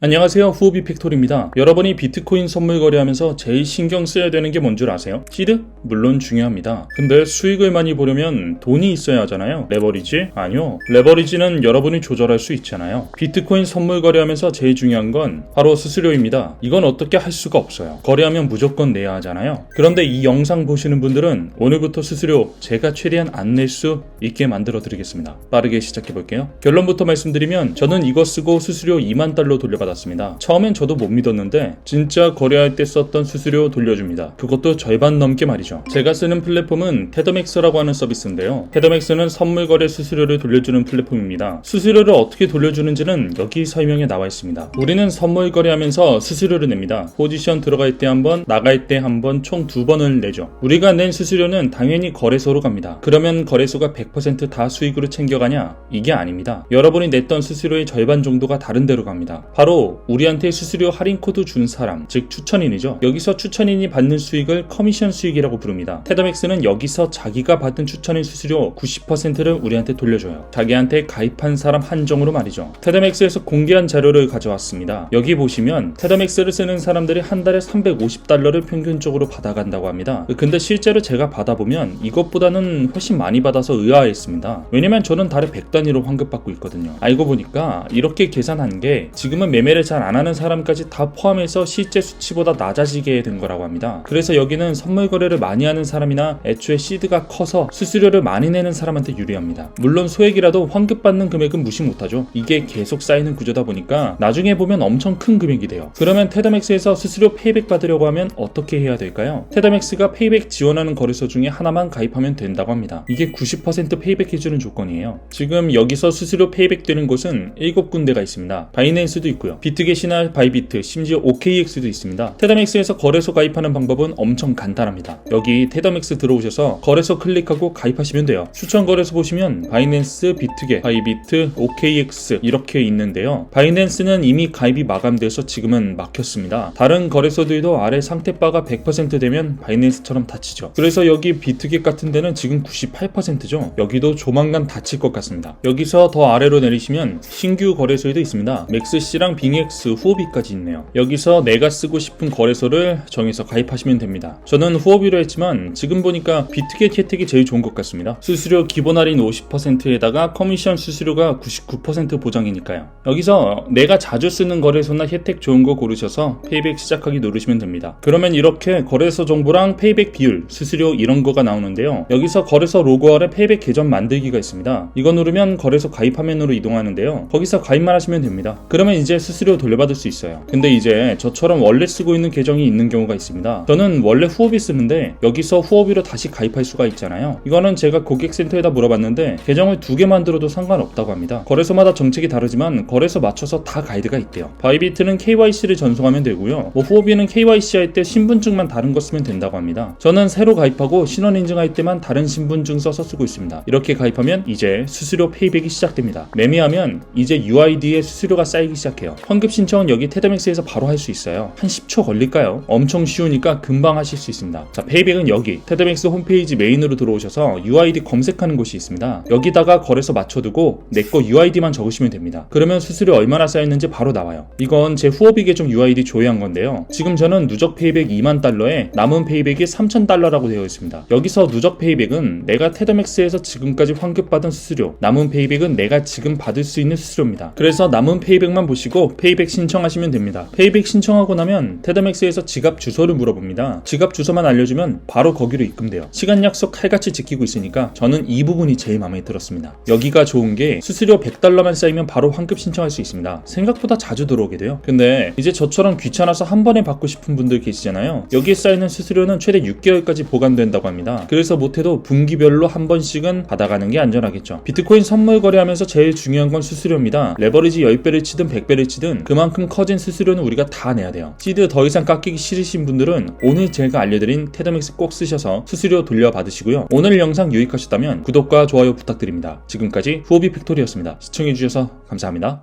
안녕하세요. 후오비 팩토리입니다. 여러분이 비트코인 선물 거래하면서 제일 신경 써야 되는 게 뭔 줄 아세요? 시드? 물론 중요합니다. 근데 수익을 많이 보려면 돈이 있어야 하잖아요. 레버리지? 아니요. 레버리지는 여러분이 조절할 수 있잖아요. 비트코인 선물 거래하면서 제일 중요한 건 바로 수수료입니다. 이건 어떻게 할 수가 없어요. 거래하면 무조건 내야 하잖아요. 그런데 이 영상 보시는 분들은 오늘부터 수수료 제가 최대한 안 낼 수 있게 만들어 드리겠습니다. 빠르게 시작해 볼게요. 결론부터 말씀드리면 저는 이거 쓰고 수수료 2만 달러 돌려받았 습니다. 처음엔 저도 못 믿었는데 진짜 거래할 때 썼던 수수료 돌려줍니다. 그것도 절반 넘게 말이죠. 제가 쓰는 플랫폼은 테더맥스라고 하는 서비스인데요. 테더맥스는 선물 거래 수수료를 돌려주는 플랫폼입니다. 수수료를 어떻게 돌려주는지는 여기 설명에 나와 있습니다. 우리는 선물 거래하면서 수수료를 냅니다. 포지션 들어갈 때 한 번 나갈 때 한 번 총 두 번을 내죠. 우리가 낸 수수료는 당연히 거래소로 갑니다. 그러면 거래소가 100%다 수익으로 챙겨가냐? 이게 아닙니다. 여러분이 냈던 수수료의 절반 정도가 다른 데로 갑니다. 바로 우리한테 수수료 할인 코드 준 사람, 즉 추천인이죠. 여기서 추천인이 받는 수익을 커미션 수익이라고 부릅니다. 테더맥스는 여기서 자기가 받은 추천인 수수료 90%를 우리한테 돌려줘요. 자기한테 가입한 사람 한정으로 말이죠. 테더맥스에서 공개한 자료를 가져왔습니다. 여기 보시면 테더맥스를 쓰는 사람들이 한 달에 350달러를 평균적으로 받아간다고 합니다. 근데 실제로 제가 받아보면 이것보다는 훨씬 많이 받아서 의아했습니다. 왜냐면 저는 달에 100단위로 환급받고 있거든요. 알고 보니까 이렇게 계산한 게 지금은 매매 를 잘 안 하는 사람까지 다 포함해서 실제 수치보다 낮아지게 된 거라고 합니다. 그래서 여기는 선물 거래를 많이 하는 사람이나 애초에 시드가 커서 수수료를 많이 내는 사람한테 유리합니다. 물론 소액이라도 환급받는 금액은 무시 못하죠. 이게 계속 쌓이는 구조다 보니까 나중에 보면 엄청 큰 금액이 돼요. 그러면 테더맥스에서 수수료 페이백 받으려고 하면 어떻게 해야 될까요? 테더맥스가 페이백 지원하는 거래소 중에 하나만 가입하면 된다고 합니다. 이게 90% 페이백 해주는 조건이에요. 지금 여기서 수수료 페이백 되는 곳은 7군데가 있습니다. 바이낸스도 있고요. 비트겟이나 바이비트, 심지어 OKX도 있습니다. 테더맥스에서 거래소 가입하는 방법은 엄청 간단합니다. 여기 테더맥스 들어오셔서 거래소 클릭하고 가입하시면 돼요. 추천 거래소 보시면 바이낸스, 비트겟, 바이비트, OKX 이렇게 있는데요. 바이낸스는 이미 가입이 마감돼서 지금은 막혔습니다. 다른 거래소들도 아래 상태바가 100% 되면 바이낸스처럼 닫히죠. 그래서 여기 비트겟 같은 데는 지금 98%죠. 여기도 조만간 닫힐 것 같습니다. 여기서 더 아래로 내리시면 신규 거래소에도 있습니다. 맥스C랑 빙엑스, 후오비까지 있네요. 여기서 내가 쓰고 싶은 거래소를 정해서 가입하시면 됩니다. 저는 후오비로 했지만 지금 보니까 비트겟 혜택이 제일 좋은 것 같습니다. 수수료 기본 할인 50%에다가 커미션 수수료가 99% 보장이니까요. 여기서 내가 자주 쓰는 거래소나 혜택 좋은 거 고르셔서 페이백 시작하기 누르시면 됩니다. 그러면 이렇게 거래소 정보랑 페이백 비율, 수수료 이런 거가 나오는데요. 여기서 거래소 로고 아래 페이백 계정 만들기가 있습니다. 이거 누르면 거래소 가입 화면으로 이동하는데요. 거기서 가입만 하시면 됩니다. 그러면 이제 수수료 돌려받을 수 있어요. 근데 이제 저처럼 원래 쓰고 있는 계정이 있는 경우가 있습니다. 저는 원래 후오비 쓰는데 여기서 후오비로 다시 가입할 수가 있잖아요. 이거는 제가 고객센터에다 물어봤는데 계정을 두 개 만들어도 상관없다고 합니다. 거래소마다 정책이 다르지만 거래소 맞춰서 다 가이드가 있대요. 바이비트는 KYC를 전송하면 되고요. 뭐 후오비는 KYC 할 때 신분증만 다른 거 쓰면 된다고 합니다. 저는 새로 가입하고 신원 인증할 때만 다른 신분증 써서 쓰고 있습니다. 이렇게 가입하면 이제 수수료 페이백이 시작됩니다. 매매하면 이제 UID에 수수료가 쌓이기 시작해요. 환급 신청은 여기 테드맥스에서 바로 할 수 있어요. 한 10초 걸릴까요? 엄청 쉬우니까 금방 하실 수 있습니다. 자, 페이백은 여기 테드맥스 홈페이지 메인으로 들어오셔서 UID 검색하는 곳이 있습니다. 여기다가 거래소 맞춰두고 내 거 UID만 적으시면 됩니다. 그러면 수수료 얼마나 쌓였는지 바로 나와요. 이건 제 후오비 계정 UID 조회한 건데요. 지금 저는 누적 페이백 2만 달러에 남은 페이백이 3천 달러라고 되어 있습니다. 여기서 누적 페이백은 내가 테드맥스에서 지금까지 환급받은 수수료, 남은 페이백은 내가 지금 받을 수 있는 수수료입니다. 그래서 남은 페이백만 보시고 페이백 신청하시면 됩니다. 페이백 신청하고 나면 테드맥스에서 지갑 주소를 물어봅니다. 지갑 주소만 알려주면 바로 거기로 입금돼요. 시간 약속 칼같이 지키고 있으니까 저는 이 부분이 제일 마음에 들었습니다. 여기가 좋은 게 수수료 100달러만 쌓이면 바로 환급 신청할 수 있습니다. 생각보다 자주 들어오게 돼요. 근데 이제 저처럼 귀찮아서 한 번에 받고 싶은 분들 계시잖아요. 여기에 쌓이는 수수료는 최대 6개월까지 보관된다고 합니다. 그래서 못해도 분기별로 한 번씩은 받아가는 게 안전하겠죠. 비트코인 선물 거래하면서 제일 중요한 건 수수료입니다. 레버리지 10배를 치든 100배를 치든 그만큼 커진 수수료는 우리가 다 내야 돼요. 시드 더 이상 깎이기 싫으신 분들은 오늘 제가 알려드린 테더맥스 꼭 쓰셔서 수수료 돌려받으시고요. 오늘 영상 유익하셨다면 구독과 좋아요 부탁드립니다. 지금까지 후오비 팩토리였습니다. 시청해주셔서 감사합니다.